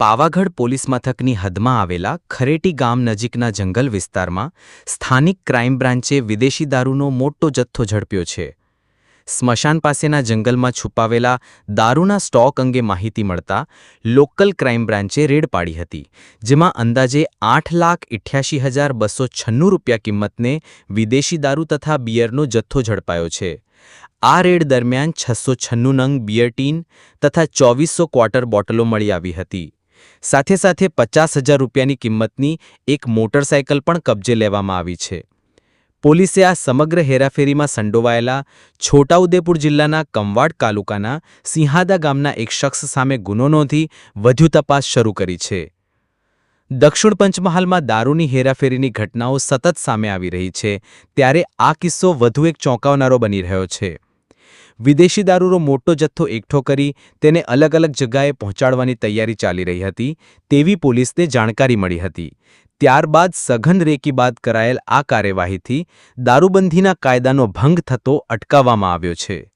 Pavagadh police મથકની હદમાં આવેલા ખરેટી ગામ નજીકના જંગલ વિસ્તારમાં સ્થાનિક ક્રાઇમ બ્રાન્ચે વિદેશી દારૂનો મોટો જથ્થો ઝડપ્યો છે. સ્મશાન પાસેના જંગલમાં છુપાવેલા દારૂના સ્ટોક અંગે માહિતી મળતા લોકલ ક્રાઇમ બ્રાન્ચે રેડ પાડી હતી, જેમાં અંદાજે આઠ લાખ ઇઠ્યાસી હજાર બસો છન્નું રૂપિયા કિંમતને વિદેશી દારૂ તથા બિયરનો જથ્થો ઝડપાયો છે. આ રેડ દરમિયાન છસો છન્નું નંગ બિયર ટીન તથા ચોવીસો ક્વાર્ટર બોટલો મળી આવી હતી. સાથે સાથે પચાસ હજાર રૂપિયાની કિંમતની એક મોટરસાયકલ પણ કબજે લેવામાં આવી છે. પોલીસે આ સમગ્ર હેરાફેરીમાં સંડોવાયેલા છોટાઉદેપુર જિલ્લાના કમવાડ તાલુકાના સિંહાદા ગામના એક શખ્સ સામે ગુનો નોંધી વધુ તપાસ શરૂ કરી છે. દક્ષિણ પંચમહાલમાં દારૂની હેરાફેરીની ઘટનાઓ સતત સામે આવી રહી છે, ત્યારે આ કિસ્સો વધુ એક ચોંકાવનારો બની રહ્યો છે. વિદેશી દારૂનો મોટો જથ્થો એકઠો કરી તેને અલગ અલગ જગ્યાએ પહોંચાડવાની તૈયારી ચાલી રહી હતી, તેવી પોલીસને જાણકારી મળી હતી. ત્યારબાદ સઘન રેકી બાદ કરાયેલ આ કાર્યવાહીથી દારૂબંધીના કાયદાનો ભંગ થતો અટકાવવામાં આવ્યો છે.